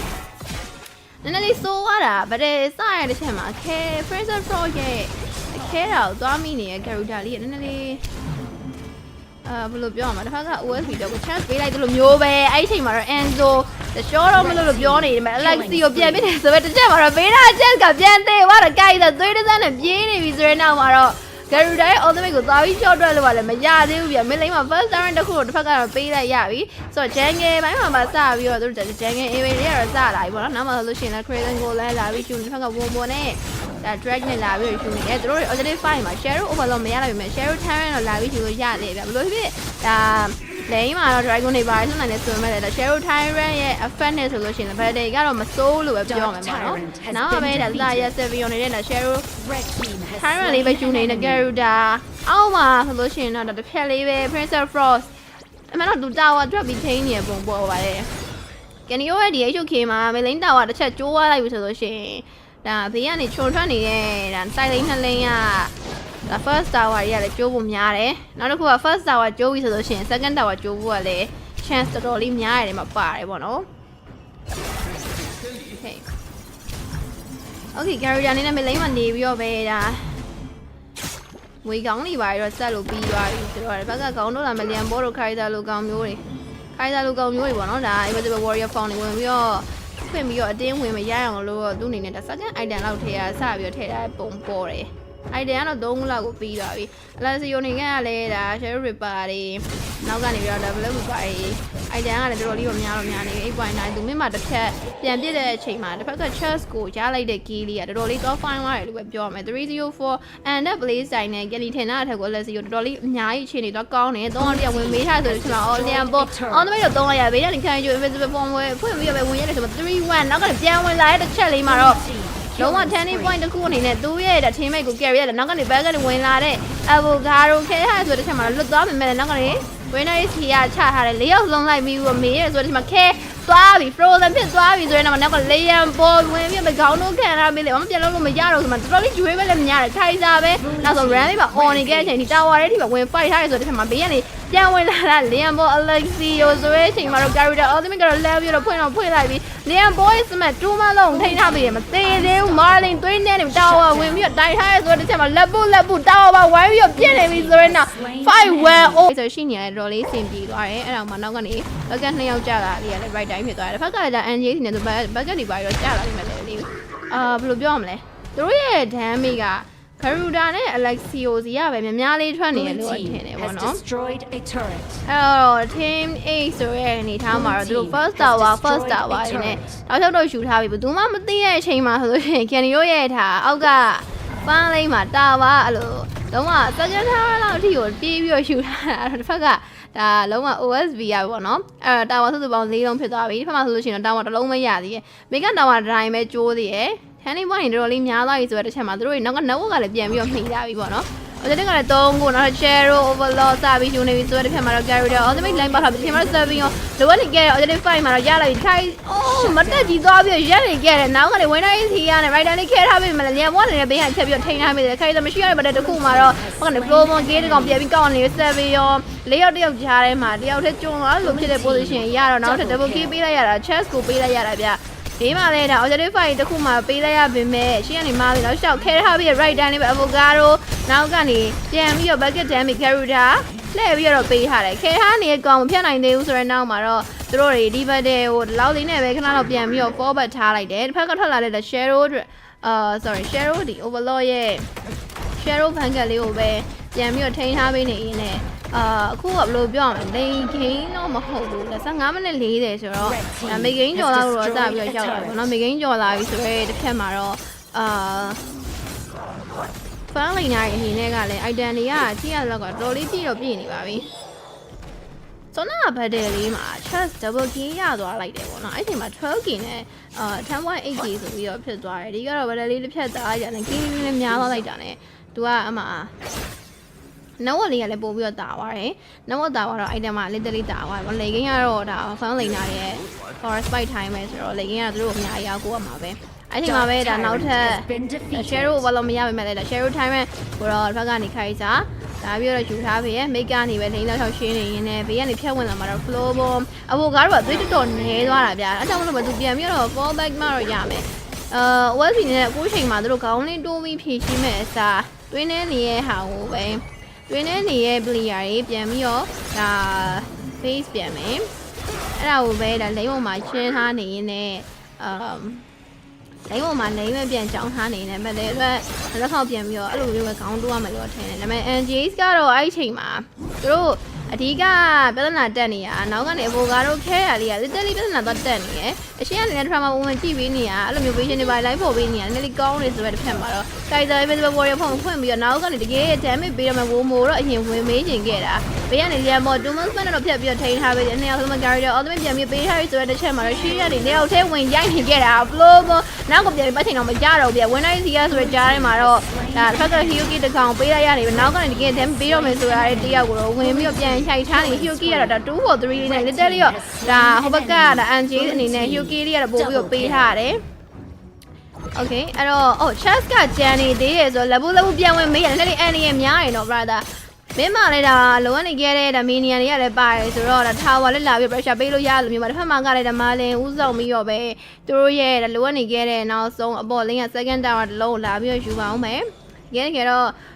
Speaker 1: နည်းနည်းလေးစိုးရတာဗတဲ့စရတဲ့ချက်မှာခဲ Fraser Pro ရဲ့အခဲတာကိုသွားမိနေတဲ့ character လေးကနည်းနည်းလေးအာဘယ်လိုပြောရမလဲတစ်ခါက OSB တော့ကို chance ပေးလိုက်တယ်လို့မျိုးပဲအဲ့ဒီချိန်မှာတော့ Enzo တရှောတော့မလို့လို့ပြောနေတယ်မ Alexi ကိုပြန်ပြစ်တယ်ဆိုပဲတစ်ချက်မှာတော့ပေးတာ chance ကပြန်သေးသွားတော့ guys သွေးတစ်စမ်းနဲ့ပြေးနေပြီဆိုတဲ့နောက်မှာတော့ Garuda ရဲ့ ultimate ကိုသွားပြီး shot တွက်လို့ပါလည်းမရသေးဘူးပြမင်းလိမ့်မှာ first turn တစ်ခုကိုတစ်ဖက်ကတော့ပေးလိုက်ရပြီဆိုတော့ jungle ဘိုင်းမှာပါစပြီးတော့သူတို့ jungle area တွေကတော့စလာပြီပေါ့နော်နောက်မှဆိုလို့ရှိရင်လည်း crazy ကိုလည်းလာပြီး shoot တစ်ဖက်ကဝုံဝုံနဲ့ဒါ drag နဲ့လာပြီး shoot နေတယ်သူတို့ objective 5မှာ share overload မရနိုင်ပေမဲ့ share turn တော့လာပြီး shoot လို့ရတယ်ဗျဘလို့ဖြစ်ဒါ lane မှာတော့ dragon တွေပါဆွနိုင်တယ်ဆိုပေမဲ့လည်း share tyrant ရဲ့ effect နဲ့ဆိုလို့ရှိရင် battle ကတော့မစိုးလို့ပဲပြောရမှာပေါ့နော်နောက်မှပဲဒါလာရ7နေတဲ့ share
Speaker 2: Red team has
Speaker 1: ထိုင်းရန်လေးပဲယူနေတဲ့ Garuda အောက်မှာဆိုလို့ရှိရင်တော့တစ်ဖက်လေးပဲ Princess Frost အမှန်တော့သူ tower drop ပြီးထိန်းနေပုံပေါ်ပါတယ်။ Kenny ရဲ့ဒီ HOK မှာမလိန် tower တစ်ချက်ကျိုးသွားလိုက်ပြီဆိုလို့ရှိရင်ဒါဘေးကနေခြုံထွက်နေတဲ့ဒါ side lane နှစ် lane က ဒါ first tower ကြီးကလည်းကျိုးဖို့များတယ်။နောက်တစ်ခုက first tower ကျိုးပြီဆိုလို့ရှိရင် second tower ကျိုးဖို့ကလည်း chance တော်တော်လေးများရတယ်မှာပါတယ်ပေါ့နော်။ Okay Okay Garuda အနေနဲ့မလိန်မှာနေပြီးတော့ပဲဒါငွေကောင်းတွေပါပြီးတော့ဆက်လို့ပြီးသွားပြီဆိုတော့ဒီဘက်ကကောင်းတော့လာမလျံဘောတို့ခိုင်တာလိုကောင်းမျိုးတွေခိုင်တာလိုကောင်းမျိုးတွေပေါ့နော်ဒါ Invisible Warrior Form တွေဝင်ပြီးတော့ဖွင့်ပြီးတော့အတင်းဝင်မရအောင်လို့သူ့အနေနဲ့ဒါ second item လောက်ထည့်ရစပြီးတော့ထည့်ထားပုံပေါ်တယ် item ကတော့3ခုလောက်ကိုပြီးသွားပြီအလာစီယိုနေကလည်းဒါ Shadow Ripper တွေနောက်ကနေပြီးတော့ Double Ripper တွေ item ကလည်းတော်တော်လေးတော့များတော့များနေပြီ8.9သူမြင့်မှာတစ်ဖြတ်ပြန်ပြစ်တဲ့အချိန်မှာတစ်ဖက်က chest ကိုရလိုက်တဲ့ key လေးကတော်တော်လေး top fine သွားတယ်လို့ပဲပြောရမယ်304 and up blaze တိုင်းနဲ့ Kelly ထင်တာအထက်ကိုလက်စီကိုတော်တော်လေးအများကြီးအခြေအနေတော့ကောင်းတယ်သုံးအောင်တယောက်ဝင်မေးထားဆိုလို့ရှိရင်အော်လျံပေါ် on the way တော့သုံးလိုက်ရဘေးကနေခံယူ invisible form ဝဲဖွင့်ပြီးတော့ပဲဝင်ရတယ်ဆိုတော့3-1နောက်ကပြန်ဝင်လာတဲ့တစ်ချက်လေးမှာတော့ လုံးဝ10 point တစ်ခုအနေနဲ့သူ့ရဲ့ teammate ကို carry ရတယ်နောက်ကနေ back ကနေဝင်လာတဲ့ avocado ခဲထားဆိုတဲ့ချက်မှာလွတ်သွားပေမဲ့နောက်ကနေ winner is here ချထားတယ်၄ယောက်လုံးလိုက်ပြီးတော့မေးရဆိုတော့ဒီမှာခဲ သွားပြီ frozen ဖြစ်သွားပြီဆိုရင်တော့နောက်ကလေယံပေါ်ဝင်ပြီးမကောင်းတော့ခံရပြီလေဘာမှပြန်လို့လို့မရတော့ဆိုမှတော်တော်လေးကျွေးပဲလည်းမရတယ်ခိုင်စားပဲနောက်ဆို run လေးပါ on နေခဲ့တဲ့အချိန်ဒီ tower လေးဒီမှာဝင် fight ထားရဆိုတော့ဒီမှာဘေးကနေပြန်ဝင်လာတာလေယံပေါ် Alexio ဆိုတဲ့အချိန်မှာတော့ character ultimate ကတော့ level ပြီးတော့ဖွင့်တော့ဖွင့်လိုက်ပြီးလေယံ boy စမတ်2မလုံးထိထားပြီးရမသေးသေးဘူး Marlin သွင်းနေတယ် tower ဝင်ပြီးတော့တိုက်ထားရဆိုတော့ဒီချက်မှာလက်ပုလက်ပု tower ပါဝိုင်းပြီးတော့ပြည့်နေပြီဆိုရင်တော့ fight well oh ဆိုရှိနေတယ်တော်လေးစင်ပြေသွားတယ်အဲ့တော့မှနောက်ကနေဘက်ကနှစ်ယောက်ကြာလာလေးရတယ် right time ဖြစ်သွားတယ်တစ်ဖက်ကလည်းဒါ NJ စီနေဆိုဘက်ကဒီပါရောကြာလာလိမ့်မယ်လေလေးအာဘယ်လိုပြောရမလဲသူတို့ရဲ့ damage က Garuda နဲ့ Alexio စီကပဲများများလေးထွက်နေတယ်
Speaker 2: Blue
Speaker 1: လို့ထင်
Speaker 2: team
Speaker 1: တယ်
Speaker 2: has
Speaker 1: ပေါ့နော်
Speaker 2: destroyed a turret.
Speaker 1: အဲ့တော့ team A ဆိုရဲအနေထားမှာတော့သူတို့ first tower first tower ရင်းနဲ့နောက်ချက်တော့ယူထားပြီဘယ်သူမှမသိတဲ့အချိန်မှာဆိုလို့ရှိရင် Kenny တို့ရဲ့ထားအောက်ကပန်းလေးမှာ tower အဲ့လိုလုံးဝ second tower လောက်အထိကိုပြေးပြီးတော့ယူထားတာတစ်ဖက်က ဒါလုံးဝ OSB ရပေါ့နော်အဲ့တော့ tower စုစုပေါင်း၄လုံးဖြစ်သွားပြီတစ်ဖက်မှာဆိုလို့ရှိရင်တော့ tower တစ်လုံးမရသေးရဲ့ mega tower တစ်တိုင်းပဲကျိုးသေးရဲ့ Handy point တော်တော်လေးများသွားပြီဆိုတဲ့တစ်ချက်မှာသူတို့တွေနောက်က network ကလည်းပြန်ပြီးတော့မှီလာပြီပေါ့နော်။အဲ့ဒါကလည်း3ခုနောက် Chero Overlord စပြီးယူနေပြီဆိုတဲ့တစ်ဖက်မှာတော့ Garrido Ultimate Line ပေါက်ထားပြီးဒီမှာတော့ Serving ရော လိုအပ်နေကြတဲ့ Ultimate Fight မှာတော့ရလာပြီခိုင်းအိုးမတက်ကြီးသွားပြီးရက်နေကြတယ်နောက်ကလည်း Winner is here နဲ့ Rider လေးခဲထားပြီးမှလည်းလျက်ဘွားနေတဲ့ဘေးကချက်ပြီးတော့ထိန်းထားမိတယ်ခိုင်းလည်းမရှိရတဲ့ဘက်တစ်ခုမှာတော့ဟိုကနေ Flow Mon Gate ကောင်ပြန်ပြီးကောက်နေ Serving ရောလေးယောက်တစ်ယောက်ကြားထဲမှာတစ်ယောက်တည်းကျွန်းသွားလို့ဖြစ်တဲ့ position ရတော့နောက်ထပ် double key ပေးလိုက်ရတာ chess ကိုပေးလိုက်ရတာဗျ ဒီမှာလည်းဒါ objective fight တစ်ခုမှပေးလိုက်ရပေမဲ့ရှေ့ကနေမားပြီးတော့ရှောက်ခဲထားပြီး right down လေးပဲ avocado နောက်ကနေပြန်ပြီးတော့ bucket damage character လှည့်ပြီးတော့ပေးထားတယ်ခဲထားနေကောင်မဖြတ်နိုင်သေးဘူးဆိုတော့နောက်မှာတော့သူတို့တွေဒီဘက်တဲ့ဟိုလောက်လေးနဲ့ပဲခဏတော့ပြန်ပြီးတော့ forward ထားလိုက်တယ်တစ်ဖက်ကထွက်လာတဲ့ shadow အာ sorry shadow ဒီ overlord ရဲ့ shadow bank လေးကိုပဲပြန်ပြီးတော့ထိန်းထားပေးနေရင်းနဲ့အာအခုကဘယ်လိုပြောရမလဲလိန်ဂိမ်းတော့မဟုတ်ဘူး15မိနစ်40ဆိုတော့ဒါမေဂိမ်းကြော်လာလို့တော့စပြီးတော့ရောက်လာပြီเนาะမေဂိမ်းကြော်လာပြီဆိုရဲတစ်ခက်မှာတော့အာဖန်လိန်နာရဲ့အနေနဲ့ကလည်း item တွေကကြည့်ရတော့ကတော်တော်လေးပြည့်တော့ပြည့်နေပါပြီစောနာဘတ်တယ်လေးမှာ chest double key ရသွားလိုက်တယ်ပေါ့နော်အဲ့ဒီမှာ 12k နဲ့အာ 10.8k ဆိုပြီးတော့ဖြစ်သွားတယ်ဒီကတော့ဘတ်တယ်လေးတစ်ဖြတ်သားရတဲ့ key လေးလည်းများသွားလိုက်တာ ਨੇ သူကအမှနဝက်လေးကလည်းပို့ပြီးတော့တာသွားတယ်။နဝက်တာသွားတော့ item မှာ literally တာသွားတယ်။လေကင်းကတော့ဒါ fan လိန်နာရဲ့ forest fight time ပဲဆိုတော့လေကင်းကသူတို့အများကြီးအားကိုးရမှာပဲ။အဲ့ဒီမှာပဲဒါနောက်ထပ်
Speaker 2: been defeated.
Speaker 1: share ဘာလို့မရပါမဲ့လဲဒါ share time ပဲကိုတော့ဘက်ကနေခိုင်းစားဒါပြီးတော့ယူထားပြီရဲ့မိတ်ကနေပဲလိန်တော့ချောက်ရှင်းနေရင်းနဲ့ဘေးကနေဖြတ်ဝင်လာမှာတော့ flow bomb အဘောကားတော့သွေးတော်တော်နေသွားတာဗျာအဲကြောင့်မလို့မသူပြန်ပြီးတော့ fall back မှတော့ရမယ်အာ OSP နဲ့အခုချိန်မှာသူတို့ခေါင်းလေးတိုးပြီးဖြည့်ရှင်းမဲ့အစား တွင်းနေနေရဲ့ဟာကိုပဲတွင်းနေနေရဲ့ player တွေပြန်ပြီးတော့ဒါ face ပြန်မယ်အဲ့ဒါကိုပဲဒါလိမ့်ပေါ်မှာရှင်းထားနေရင်းနဲ့အမ်လိမ့်ပေါ်မှာလိမ့်မဲ့ပြန်ကြောင်းထားနေနေမဲ့လည်းအတွက်လက်ခေါက်ပြန်ပြီးတော့အဲ့လိုမျိုးပဲခေါင်းတိုးရမယ်လို့ထင်တယ်ဒါပေမဲ့ NGS ကတော့အဲ့ဒီချိန်မှာသူတို့ အဓိကပြဿနာတက်နေရနောက်ကနေအဘိုကာတို့ခဲရလေးက literally ပြဿနာတော့တက်နေရယ်အရှင်းကနေ drama ပုံမှန်ကြည့်ပြီးနေရအဲ့လိုမျိုး vision တွေပါ live ပေါ်ပြီးနေရနည်းနည်းကောင်းနေဆိုတဲ့တစ်ဖက်မှာတော့ Kaiser Invisible Warrior ဖုန်းဖွင့်ပြီးတော့နောက်ကနေတကယ် damage ပေးရမယ်ဝိုးမို့တော့အရင်ဝင်မေးချင်ခဲ့တာဘေးကနေရမော် Doomsman နဲ့တော့ဖြတ်ပြီးတော့ထိန်းထားပေးတယ်နှစ်ယောက်လုံး Garrido ultimate ပြန်ပြီးပေးထားပြီးဆိုတဲ့တစ်ချက်မှာတော့ Shield ကနေနှစ်ယောက်ထဲဝင်ရိုက်နေခဲ့တာ flow ပေါ်နောက်ကပြန်ပြီးပတ်ချိန်တော့မကြတော့ဘူးပြ winner is here ဆိုတဲ့ကြားထဲမှာတော့ဒါတစ်ဖက်က Hyuki တကောင်ပေးလိုက်ရတယ်နောက်ကနေတကယ် damage ပေးတော့မယ်ဆိုရတဲ့တယောက်ကိုတော့ဝင်ပြီးတော့ပြန်ခြိုက်ထားနေ Hyuki ကတော့ဒါ2 for 3လေးနဲ့ literally တော့ဒါဟိုဘက်ကဒါ NJ အနေနဲ့ Hyuki လေးကတော့ပို့ပြီးတော့ပေးထားရတယ် โอเคအဲ့တော့ oh chess ကကြံနေသေးတယ်ဆိုတော့ level level ပြန်ဝင်မေးရတယ်လက်လေးအန်နေရများရင်တော့ brother မင်းမလည်းဒါလောကနေခဲ့တဲ့ဒါမီနီယန်တွေကလည်းပါတယ်ဆိုတော့ဒါ tower လည်းလာပြီး pressure ပေးလို့ရလို့မျိုးပါတစ်ဖက်မှာကလည်းဒါမလင်ဥဆောင်ပြီးတော့ပဲသူတို့ရဲ့ဒါလောကနေခဲ့တဲ့နောက်ဆုံးအပေါ်လင်းက second tower တစ်လုံးလာပြီးတော့ယူပါအောင်မယ်ရဲကြတော့ဒါ
Speaker 2: Blue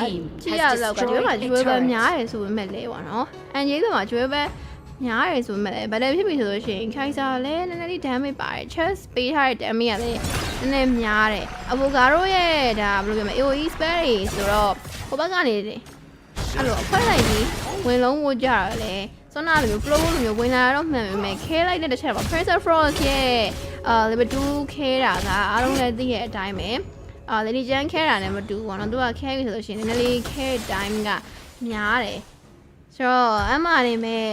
Speaker 2: team
Speaker 1: ကြည့်ရတော့ကဒီမှာကျွေးပဲများတယ်ဆိုပေမဲ့လေပေါ့နော်အန်ဂျေးဆိုမှာကျွေးပဲများတယ်ဆိုပေမဲ့ဗတယ်ဖြစ်ပြီဆိုလို့ရှိရင်ခိုင်စာလည်းနည်းနည်းလေး damage ပါတယ် chest ပေးထားတဲ့ damage ကလည်းနည်းနည်းများတယ် avocado ရဲ့ဒါဘယ်လိုပြောမလဲ AOE spell တွေဆိုတော့ဟိုဘက်ကနေအဲ့လိုအခွဲလိုက်ပြီးဝင်လုံးဝကြရလေစွမ်းနာလိုမျိုး flow လိုမျိုးဝင်လာတော့မှန်ပေမဲ့ခဲလိုက်တဲ့တစ်ချက်ပါ pressure frost ရဲ့အာ level 2ခဲတာကအားလုံးလည်းသိရဲ့အတိုင်းပဲ အာ lady jan ခဲတာနဲ့မတူဘူးပေါ့နော်သူကခဲပြီဆိုလို့ရှိရင်နည်းနည်းလေးခဲ time ကများတယ်ဆိုတော့အမှန်နေမဲ့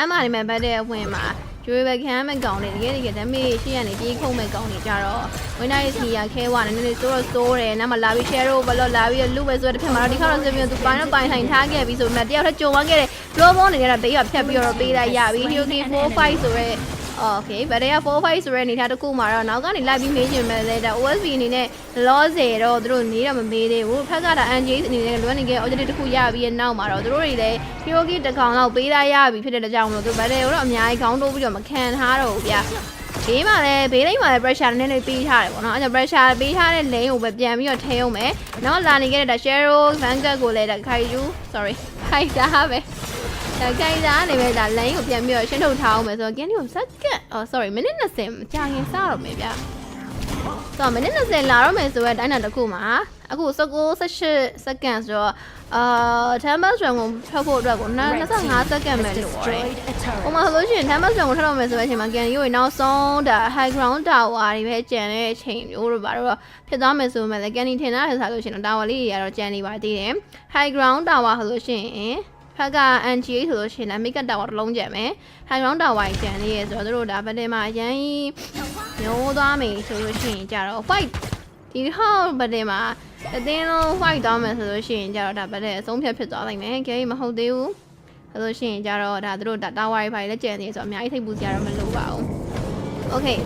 Speaker 1: အမှန်နေမဲ့ဘတ်တဲ့အဝင်မှာကျွေးပဲခံမဲ့ကောင်တွေတကယ်တကယ် damage ရှိရနေပြေးခုံမဲ့ကောင်တွေကြတော့ winner ရဲ့စီရခဲဝါနည်းနည်းစိုးတော့စိုးတယ်နောက်မှလာပြီး share ဘလော့လာပြီးလူပဲဆိုတဲ့တစ်ဖက်မှာတော့ဒီခါတော့စပြသူပိုင်းတော့ပိုင်းထိုင်ထားခဲ့ပြီးဆိုမှတယောက်ထပ်ကြုံသွားခဲ့တယ် blow ball နေရတာဘေးကဖြတ်ပြီးတော့ပေးလိုက်ရပြီ Hyoki 4 5ဆိုရဲ Okay ဗတဲ့က4 5ဆိုရဲအနေထားတစ်ခုမှာတော့နောက်ကနေလိုက်ပြီးမေးချင်မယ်လေဒါ OSB အနေနဲ့လောဆယ်တော့သူတို့နေတော့မမေးသေးဘူးဖက်ကဒါ NJ အနေနဲ့လွမ်းနေခဲ့ objective တစ်ခုရပြီးရဲ့နောက်မှာတော့သူတို့တွေလည်း Hyoki တစ်ကောင်လောက်ပေးလိုက်ရပြီဖြစ်တဲ့ကြောင့်မလို့သူဗတဲ့ကတော့အများကြီးခေါင်းတိုးပြီးတော့မခံထားတော့ဘူးဗျာဘေးမှာလည်းဘေးလိမ့်မှာလည်း pressure နည်းနည်းပေးထားတယ်ပေါ့နော်အဲဒါ pressure ပေးထားတဲ့ lane ကိုပဲပြန်ပြီးတော့ထဲအောင်မယ်နော်လာနေခဲ့တဲ့ဒါ Shero Vanguard ကိုလည်းဒါ Kaiju sorry ခိုက်တာပဲ ဒါကြိုင်သားနေပဲဒါ lane ကိုပြန်ပြီးတော့ရှင်းထုတ်ထားအောင်မယ်ဆိုတော့ game ကို second oh sorry မိနစ်20မကြာခင်စတော့မယ်ဗျာဆိုတော့မိနစ်20လာတော့မယ်ဆိုတော့တိုင်းတာတစ်ခုမှာအခု19 18 second ဆိုတော့အာ Tempest Run ကိုထွက်ဖို့အတွက်ကို25 second ပဲလိုတယ်
Speaker 2: Destroyed a
Speaker 1: ဟို
Speaker 2: turret.
Speaker 1: မှာဆိုလို့ရှိရင် Tempest Run ကိုထွက်တော့မယ်ဆိုတဲ့အချိန်မှာ Gen ရိုးနောက်ဆုံးဒါ High Ground Tower တွေပဲကျန်တဲ့အချိန်မျိုးတို့ဘာလို့ဖြစ်သွားမယ်ဆိုမှလည်း Gen ထင်တာထင်စားလို့ရှိရင် Tower လေးတွေကတော့ကျန်နေပါသေးတယ် High Ground Tower ဆိုလို့ရှိရင် ဖက်က NGA ဆိုလို့ရှိရင်လည်း Make Tower တစ်လုံးကျန်မယ် High Ground Tower ကြီးကျန်နေရဆိုတော့တို့ဒါဗတဲ့မှာအရင်မျိုးသွားမယ်ဆိုလို့ရှိရင်ကြတော့ fight ဒီဟောဗတဲ့မှာအတင်းလုံး fight သွားမယ်ဆိုလို့ရှိရင်ကြတော့ဒါဗတဲ့အဆုံးဖြတ်ဖြစ်သွားနိုင်မယ် Game မဟုတ်သေးဘူးဆိုလို့ရှိရင်ကြတော့ဒါတို့ဒါတာဝါရီဖိုင်လည်းကျန်နေဆိုတော့အများကြီးထိပ်ပူစရာတော့မလိုပါဘူး Okay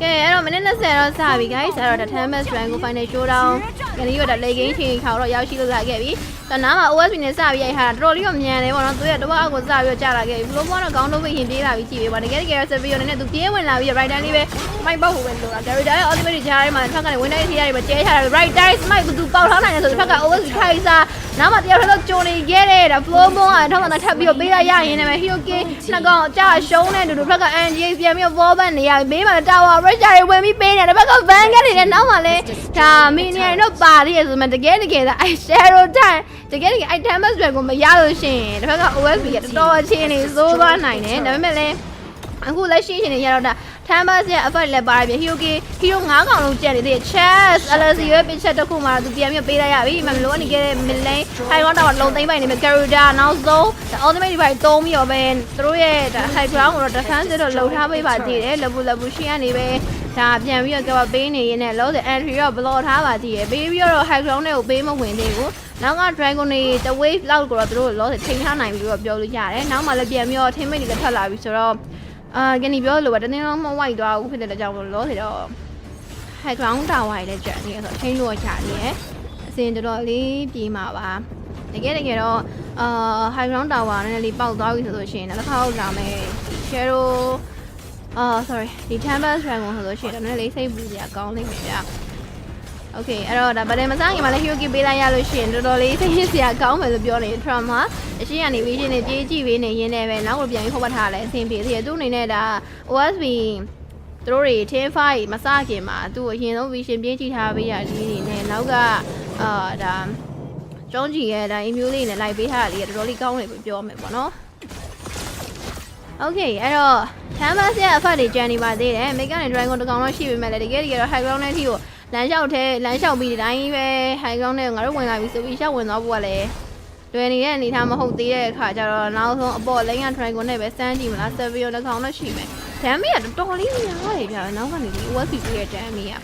Speaker 1: ကဲအဲ့တော့မိနစ်20တော့စပြီ guys အဲ့တော့ဒါ Thomas Rank ကို final showdown ကနေရတာလေကင်းချိန်ခါတော့ရောက်ရှိလို့လာခဲ့ပြီတော့နားမှာ OSP နဲ့စပြီးရိုက်ထားတာတော်တော်လေးတော့မြန်တယ်ပေါ့နော်သူရဲ့တော့အောက်ကိုစပြီးတော့ကြာလာခဲ့ပြီဘလို့ဘောတော့ခေါင်းလုံးပိတ်ရင်ပြေးလာပြီးကြည့်ပေးပါတကယ်တကယ်ဆက်ပြီးတော့နည်းနည်းသူပြေးဝင်လာပြီး right time လေးပဲမိုက်ပေါက်ဖို့ပဲလိုတာ character ရဲ့ ultimate ကြားထဲမှာဖက်ကလည်း win day ထိရတယ်ပဲကျဲထားတယ် right time smite သူပေါက်ထားနိုင်တယ်ဆိုတော့ဖက်က OSP ခိုင်စား နားမှာတယောက်ထပ်တော့ကြုံနေခဲ့တယ်ဒါ flow moon ကထောက်မှန်ထပ်ပြီးတော့ပေးလိုက်ရရင်လည်း Hyoki နှစ်ကောင်ကြာရှုံးတဲ့တူတူဖက်က NGA ပြန်ပြီးတော့ wall ban နေရပြီဘေးမှာ tower pressure တွေဝင်ပြီးပေးနေတယ်ဘက်က van ကနေတဲ့နောက်မှာလဲဒါ minion တို့ပါသေးတယ်ဆိုမှတကယ်တကယ်ဒါအဲ shadow time တကယ်တကယ်အဲ Thomas တွေကိုမရလို့ရှိရင်တစ်ဖက်က OSB ကတော်တော်ချင်းနေစိုးသွားနိုင်တယ်ဒါပေမဲ့လည်းအခုလက်ရှိရှင်နေရတော့ဒါ Thomas ရဲ့ effort လည်းပါတယ်ပြ Hyoki Hero 9កောင်လုံးကျန်နေသေးတယ် Chess LC ရဲ့ pitch တစ်ခုမှာသူပြန်ပြီးပေးလိုက်ရပြီမလို့နေခဲ့တဲ့ mid lane high ground တော့လုံးသိမ့်ပိုင်နေမယ် Garuda နောက်ဆုံး ultimate device သုံးပြီးတော့ပဲသူတို့ရဲ့ high ground ကိုတော့ defense တော့လှုပ်ထားပေးပါသေးတယ်လဘူလဘူရှိကနေပဲဒါပြန်ပြီးတော့ကပ်ပေးနေရင်းနဲ့ low the entry တော့ block ထားပါသေးတယ်ပေးပြီးတော့ high ground နဲ့ကိုပေးမဝင်သေးဘူးနောက်က dragon တွေတ wave လောက်ကိုတော့သူတို့ low ချိန်ထားနိုင်ပြီလို့ပြောလို့ရတယ်နောက်မှလည်းပြန်ပြီးတော့ teammate တွေလည်းထွက်လာပြီဆိုတော့ အာကနေပြောလို့ပဲတနေ့လုံးမဝိုက်သွားဘူးဖြစ်တဲ့ကြောင့်လို့ low တွေတော့ high ground tower တွေလည်းကြာနေရဆိုတော့ချိန်လို့ကြာနေရအစင်တော်တော်လေးပြေးမှာပါတကယ်တကယ်တော့အာ high ground tower နည်းနည်းလေးပေါက်သွားပြီဆိုလို့ရှိရင်လည်းတစ်ခါတော့လာမယ် shadow အာ sorry ဒီ tempest dragon ဆိုလို့ရှိရင်လည်းနည်းနည်းလေးစိတ်ပူစရာကောင်းနေပြီဗျာ Okay အဲ့တော့ဒါဗတယ်မစားခင်မှာလည်း Hyoki ပေးလိုက်ရလို့ရှိရင်တော်တော်လေးစိတ်ရစရာကောင်းမယ်လို့ပြောနေ Trump မှာအရှိကနေ vision နဲ့ပြေးကြည့်ပေးနေရင်းနဲ့ပဲနောက်ကိုပြန်ပြီးဖုတ်ပတ်ထားလဲအဆင်ပြေသေးတယ်သူ့အနေနဲ့ဒါ OSB သူတို့တွေ10 5မစခင်မှာသူ့အရင်ဆုံး vision ပြေးကြည့်ထားပေးရလေးတွေနဲ့နောက်ကအာဒါကျောင်းကြီးရဲ့ဒါ email လေးနဲ့လိုက်ပေးထားတာလေးကတော်တော်လေးကောင်းတယ်လို့ပြောမယ်ပေါ့နော် Okay အဲ့တော့ Canvas ရဲ့ effect တွေကျန်နေပါသေးတယ် Make နဲ့ Dragon တစ်ကောင်တော့ရှိပေမဲ့လည်းတကယ်တကယ်တော့ High Ground နဲ့အထိကိုလမ်းလျှောက်ထဲလမ်းလျှောက်ပြီးဒီတိုင်းပဲ High Ground နဲ့ငါတို့ဝင်လာပြီဆိုပြီးရှောက်ဝင်သွားဖို့ကလည်းလွယ်နေတဲ့အနေထားမဟုတ်သေးတဲ့အခါကျတော့နောက်ဆုံးအပေါ် lane က Dragon နဲ့ပဲစမ်းကြည့်မလား Sevio တစ်ကောင်တော့ရှိမယ် Damage ကတော်တော်လေးများတယ်ဗျာနောက်ကနေဒီ OSP ပြရဲ့ Damage က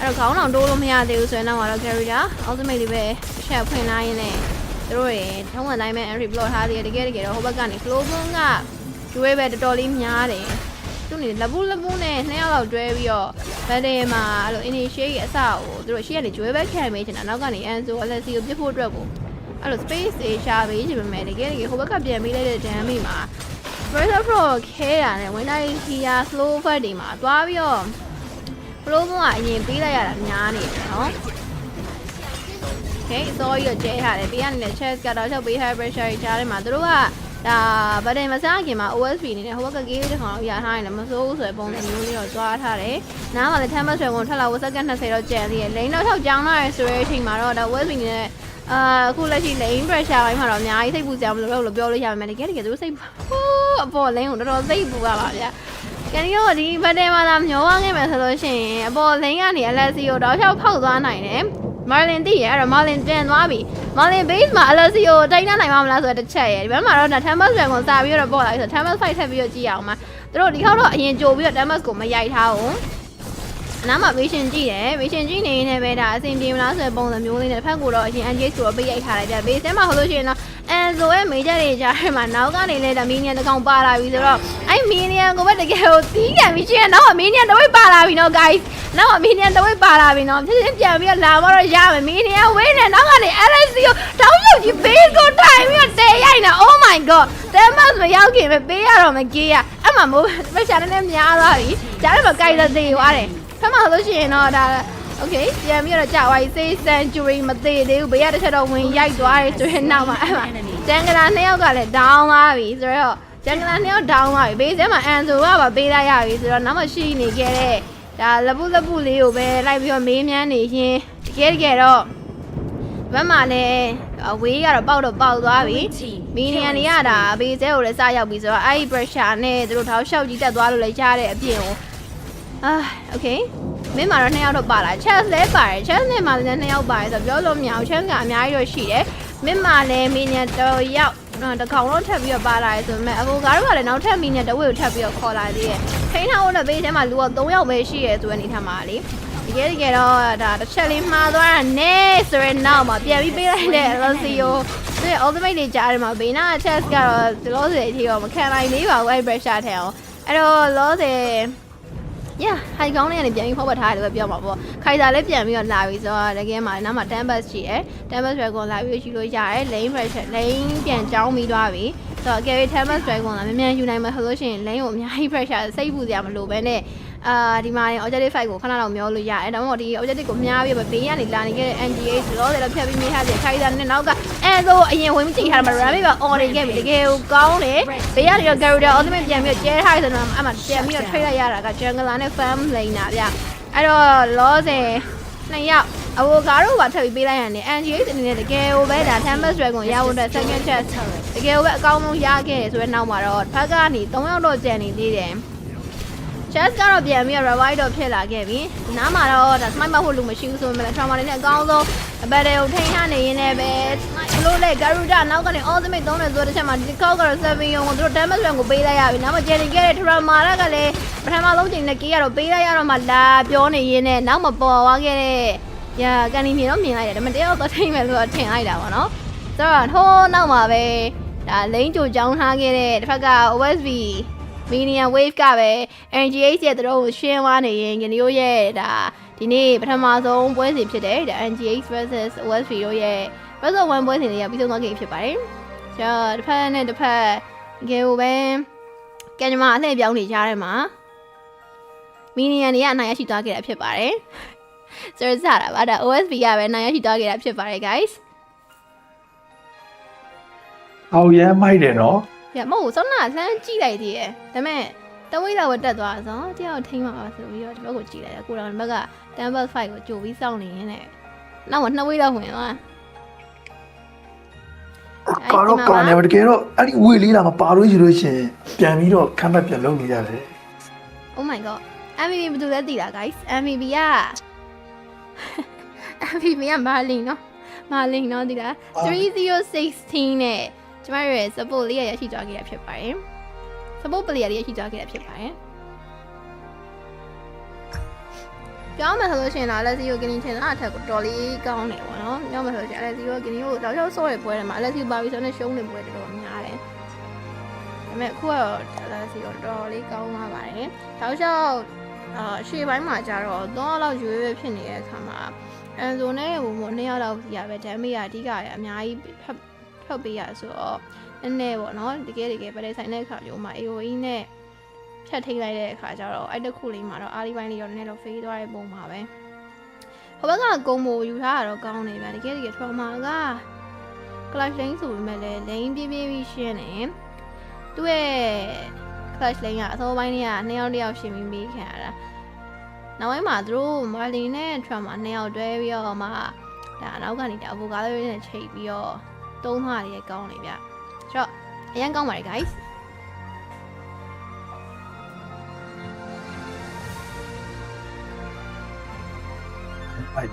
Speaker 1: အဲ့တော့ခေါင်းတောင်တိုးလို့မရသေးဘူးဆိုရင်တော့ကတော့ Carrier ultimate လေးပဲအချက်ဖွင့်လာရင်းနဲ့သူတို့တွေထုံးဝင်တိုင်းပဲ entry block ထားသေးတယ်တကယ်တကယ်တော့ဟိုဘက်ကနေ flow boom က ကျွေးပဲတော်တော်လေးများတယ်သူနေလပူးလပူးနဲ့နှစ်ယောက်လောက်တွဲပြီးတော့ဗတ်တယ်မှာအဲ့လို initiate ရဲ့အစကိုသူတို့ရှေ့ကနေကျွေးပဲခံပေးချင်တာနောက်ကနေ Anzo Alexi ကိုပြစ်ဖို့အတွက်ကိုအဲ့လို space တွေရှာပေးချင်ပေမဲ့တကယ်တကယ်ဟိုဘက်ကပြန်ပေးလိုက်တဲ့ damage မှာ Pressure Pro ခဲတာနဲ့ Winter Kia slow fight တွေမှာသွားပြီးတော့ flow ကအရင်ပေးလိုက်ရတာများနေတယ်နော် Okay အစောကြီးတော့ကျဲထားတယ်ပေးရနေတဲ့ chest ကတော့ချက်ပေးထားတဲ့ pressure တွေကြားထဲမှာသူတို့က ဒါဗတ်တယ်မစားခင်မှာ OSP အနေနဲ့ဟိုဘက်ကကေးတစ်ခါတော့ရထားရင်လည်းမစိုးဘူးဆိုတဲ့ပုံစံမျိုးလေးတော့သွားထားတယ်။နားမှာလည်း Thomas တွေကိုထွက်လာဖို့စက္ကန့်20တော့ကျန်သေးတယ်။လိန်တော့ထောက်ကြောင်းလာရဲဆိုတဲ့အချိန်မှာတော့ဒါ OSP အနေနဲ့အာအခုလက်ရှိ lane pressure ဘိုင်းမှာတော့အများကြီးစိတ်ပူစရာမလိုတော့လို့ပြောလို့ရပါမယ်။တကယ်တကယ်သူစိတ်ဟိုးအပေါ် lane ကိုတော်တော်စိတ်ပူရပါဗျာ။ကန်ရောဒီဗတ်တယ်မှာလာမျောသွားခဲ့မယ်ဆိုလို့ရှိရင်အပေါ် lane ကနေ LSC ကိုတော့ချောက်ဖောက်သွားနိုင်တယ်။ မာလင်သိရအဲ့တော့မာလင်ပြန်သွားပြီမာလင် base မှာ LSC ကိုတိုက်နှနိုင်မှာမလားဆိုတဲ့တစ်ချက်ရယ်ဒီဘက်မှာတော့ Thomas Dragon စာပြီးတော့ပေါ်လာပြီဆို Thomas fight ထပ်ပြီးတော့ကြည့်အောင်ပါသူတို့ဒီခေါက်တော့အရင်ကြိုပြီးတော့ damage ကိုမရိုက်ထားဘူး အနားမှာ vision ကြည့်တယ် vision ကြည့်နေနေပဲဒါအဆင်ပြေမလားဆိုတဲ့ပုံစံမျိုးလေးနဲ့တစ်ဖက်ကိုတော့အရင် engage ဆိုတော့ပေးရိုက်ထားလိုက်တယ် base ထဲမှာဟိုလို့ရှိရင်တော့ Enzo ရဲ့ major တွေကြားထဲမှာနောက်ကနေလဲဒါ minion တစ်ကောင်ပါလာပြီဆိုတော့အဲ့ minion ကိုပဲတကယ်ကိုတီးကန်ပြီးရှင်တော့ minion တစ်ဝိတ်ပါလာပြီနော် guys နောက် minion တစ်ဝိတ်ပါလာပြီနော်ဖြစ်ချင်းပြန်ပြီးတော့လာမတော့ရမယ် minion ဝင်းနေနောက်ကနေ LSC ကိုတောင်းလို့ကြီး base ကိုထိုင်ပြီးတော့တဲရိုက်နေ oh my god တဲမတ်မရောက်ခင်ပဲပေးရတော့မကြေးရအဲ့မှာမိုးပက်ရှာနည်းနည်းများသွားပြီကြားထဲမှာ guys သေးသွားတယ် ဖတ်မှာဆိုရှင်တော့ဒါ okay ပြန်ပြီးတော့ကြာသွားပြီ say century မသေးသေးဘူးဘေးကတစ်ချက်တော့ဝင်ရိုက်သွားတယ်ဆိုရင်နောက်မှာအဲ့မှာတန်ကလာနှစ်ယောက်ကလည်း down သွားပြီဆိုတော့တန်ကလာနှစ်ယောက် down သွားပြီဘေးထဲမှာအန်ဆိုကပါပေးလိုက်ရပြီဆိုတော့နောက်မှရှိနေခဲ့တဲ့ဒါလပုလပုလေးကိုပဲလိုက်ပြီးတော့မေးမြန်းနေရင်တကယ်တကယ်တော့ဘက်မှာလည်းအဝေးကတော့ပေါက်တော့ပေါက်သွားပြီမီနီယန်တွေကဒါဘေးဆဲကိုလည်းစရောက်ပြီဆိုတော့အဲ့ဒီ pressure နဲ့သူတို့ထောက်လျှောက်ကြီးတက်သွားလို့လည်းရတဲ့အပြင်ကို အာโอเคမင်းမှာတော့နှစ်ယောက်တော့ပါလာ chance လည်းပါတယ် chance နဲ့မှလည်းနှစ်ယောက်ပါတယ်ဆိုတော့ပြောလို့မရအောင် chance ကအများကြီးတော့ရှိတယ်မင်းမှာလည်းမီနီယန်တော့ရောက်တော့တစ်ကောင်တော့ထပ်ပြီးတော့ပါလာတယ်ဆိုပေမဲ့အကိုကားတို့ကလည်းနောက်ထပ်မီနီယန်တစ်ဝက်ကိုထပ်ပြီးတော့ခေါ်လာသေးတယ်ခိန်းထားဖို့တော့ဘေးထဲမှာလူက3ယောက်ပဲရှိရဲဆိုတဲ့အနေထားမှာလေတကယ်တကယ်တော့ဒါတစ်ချက်လေးမှားသွားတာနဲ့ဆိုရင်နောက်မှာပြန်ပြီးပေးလိုက်တဲ့ Lucio သူရဲ့ ultimate တွေကြားထဲမှာဘေးနာ chest ကတော့ဒီလိုစေအထိတော့မခံနိုင်သေးပါဘူးအဲ့ pressure ထဲအောင်အဲ့တော့လောစေ yeah ဟိုင်ကောင်းလေးကနေပြန်ပြီးဖောက်ပတ်ထားတယ်လို့ပဲပြောမှာပေါ့ခိုင်စာလည်းပြန်ပြီးတော့လာပြီဆိုတော့တကယ်မှာနောက်မှာ tempest ရှိတယ် tempest dragon လာပြီးရှိလို့ရတယ် lane pressure lane ပြန်ကြောင်းပြီးသွားပြီဆိုတော့ carry tempest dragon လာမြန်မြန်ယူနိုင်မှာဆိုလို့ရှိရင် lane ကိုအများကြီး pressure စိတ်ပူစရာမလိုဘဲနဲ့ အာဒီမှာ objective fight ကိုခဏလောက်မျောလို့ရတယ်ဒါမှမဟုတ်ဒီ objective ကိုမြားပြီးဘေးကနေလာနေခဲ့တဲ့ NGH လို့လည်းဖြတ်ပြီးမိထားတယ်ခိုင်စာနဲ့နောက်ကအဲဆိုအရင်ဝင်ကြည့်ထားတယ်မှာ rabbit က on နေခဲ့ပြီတကယ်ကိုကောင်းတယ်ဘေးကနေတော့ Garuda ultimate ပြန်ပြီးတော့ကျဲထားတယ်ဆိုတော့အမှပြန်ပြီးတော့ trade လိုက်ရတာက jungle နဲ့ farm lane နာဗျအဲ့တော့ loss နှစ်ယောက်အဝိုကာတို့ပါထပ်ပြီးပေးလိုက်ရတယ် NGH အနေနဲ့တကယ်ကိုပဲဒါ Tempest Dragon ရဖို့အတွက် second chance တကယ်ကိုပဲအကောင်းဆုံးရခဲ့တယ်ဆိုတော့နောက်မှာတော့ဖက်ကနေ3ယောက်တော့ကျန်နေသေးတယ် chess ကတော့ပြန်ပြီးတော့ revive တော့ဖြစ်လာခဲ့ပြီ။နားမှာတော့ဒါ smite မဟုတ်လို့မရှိဘူးဆိုပေမဲ့ trauma တွေနဲ့အကောင်းဆုံးအပတ်တွေကိုထိန်းထားနေရင်းနဲ့ပဲဘလို့လဲ Garuda နောက်ကနေ ultimate သုံးတယ်ဆိုတဲ့ချက်မှာဒီကောက်ကတော့7ရုံကိုသူတို့ damage ကိုပေးလိုက်ရပြီ။နောက်မှကျန်နေခဲ့တဲ့ trauma ကလည်းပထမဆုံးချိန်နဲ့ကေးရတော့ပေးလိုက်ရတော့မှလာပြောနေရင်းနဲ့နောက်မှပေါ်သွားခဲ့တဲ့ညာကန်နီမြင်တော့မြင်လိုက်တယ်ဒါပေမဲ့တယောက်တော့ထိမ့်မယ်လို့တော့ထင်လိုက်တာပေါ့နော်။ဆိုတော့ထိုးနောက်မှာပဲဒါလိမ့်ကြိုကြောင်းထားခဲ့တဲ့တစ်ဖက်က OSB Minion Wave ကပဲ NGH ရဲ့တို့ကိုရှင်းသွားနေရင်ကနီယိုရဲ့ဒါဒီနေ့ပထမဆုံးပွဲစဉ်ဖြစ်တယ်ဒါ NGH versus OSP တို့ရဲ့ versus 1ပွဲစဉ်လေးကပြီးဆုံးသွားခဲ့ပြီဖြစ်ပါတယ်။ကျတော့တစ်ဖက်နဲ့တစ်ဖက်ငယ်ကိုပဲကင်ဂျမအလှည့်ပြောင်းနေကြတယ်မှာ Minion တွေကအနိုင်ရရှိသွားခဲ့တာဖြစ်ပါတယ်။ဆိုတော့စတာပါဒါ OSP ကပဲနိုင်ရရှိသွားခဲ့တာဖြစ်ပါတယ် guys ။
Speaker 3: အောင်ရမ်းမိုက်တယ်နော်။
Speaker 1: ပြမဟုတ်ဘူးစောနာလှမ်းကြည့်လိုက်သေးတယ်။ဒါပေမဲ့တဝိလောက်ပဲတက်သွားတာဆိုတော့တယောက်ထိမ့်မှာပါဆိုပြီးတော့ဒီဘက်ကိုကြည့်လိုက်တယ်။ကိုတော်ဒီဘက်က Temple Fight ကိုကြိုပြီးစောင့်နေရင်းနဲ့နောက်မှာနှစ်ဝိလောက်ဝင်သွား
Speaker 3: ကာတော့ကာနေတကယ်တော့အဲ့ဒီဝေလေးလာမပါလို့ရှိလို့ရှင်ပြန်ပြီးတော့ခမ်းမက်ပြန်လုပ်နေရတယ်။
Speaker 1: Oh my god MVP ဘယ်သူလဲသိလား guys MVP က MVP ကမာလင်နော်မာလင်နော်ဒီလား3016နဲ့ ကျမတို့ရဲ့ support လေးရရရှိသွားခဲ့တာဖြစ်ပါတယ်။ support player လေးရရှိသွားခဲ့တာဖြစ်ပါတယ်။ပြောင်းမယ်ဆိုလို့ရှိရင်တော့ Alexi ကိုကင်းချင်းလာအထက်ကိုတော်လေးကောင်းတယ်ပေါ့နော်။ပြောင်းမယ်ဆိုလို့ရှိရင် Alexi ကိုကင်းကိုတောက်ချောက်ဆော့ရပွဲတယ်မှာ Alexi ပါပြီးဆိုတော့ရှုံးနေပွဲတော်တော်များတယ်။ဒါပေမဲ့အခုကတော့ Alexi ကိုတော်တော်လေးကောင်းသွားပါတယ်။တောက်ချောက်အာရှေ့ပိုင်းမှာကျတော့တော့လောက်ရွေးရွေးဖြစ်နေတဲ့အခါမှာအန်ဇိုနဲ့ဘုံဘုံနှစ်ယောက်လောက်စီရပဲ damage ကအဓိကရအများကြီးဖတ် ထုတ်ပေးရဆိုတော့နည်းနည်းပေါ့နော်တကယ်တကယ်ပလဲဆိုင်တဲ့အခါမျိုးမှာ AOE နဲ့ဖြတ်ထိလိုက်တဲ့အခါကျတော့အဲ့တစ်ခုလေးမှာတော့အားလီပိုင်းလေးရောနည်းနည်းတော့ဖေးသွားတဲ့ပုံမှာပဲဟိုဘက်ကဂုံမိုယူထားတာတော့ကောင်းနေဗျတကယ်တကယ် trauma က clash lane ဆိုပေမဲ့လည်း lane ပြေးပြေးပြီးရှင်းနေသူ့ရဲ့ clash lane ကအစောပိုင်းလေးကနှစ်ယောက်တစ်ယောက်ရှင်းပြီးမေးခံရတာနောက်ပိုင်းမှာသူတို့ Marlin နဲ့ trauma နှစ်ယောက်တွဲပြီးတော့မှဒါနောက်ကနေဒါ avocado နဲ့ချိန်ပြီးတော့ တုံးထားရည်ကောင်းနေဗျဆိုတော့အရင်ကောင်းပါတယ် guys
Speaker 3: အဲ့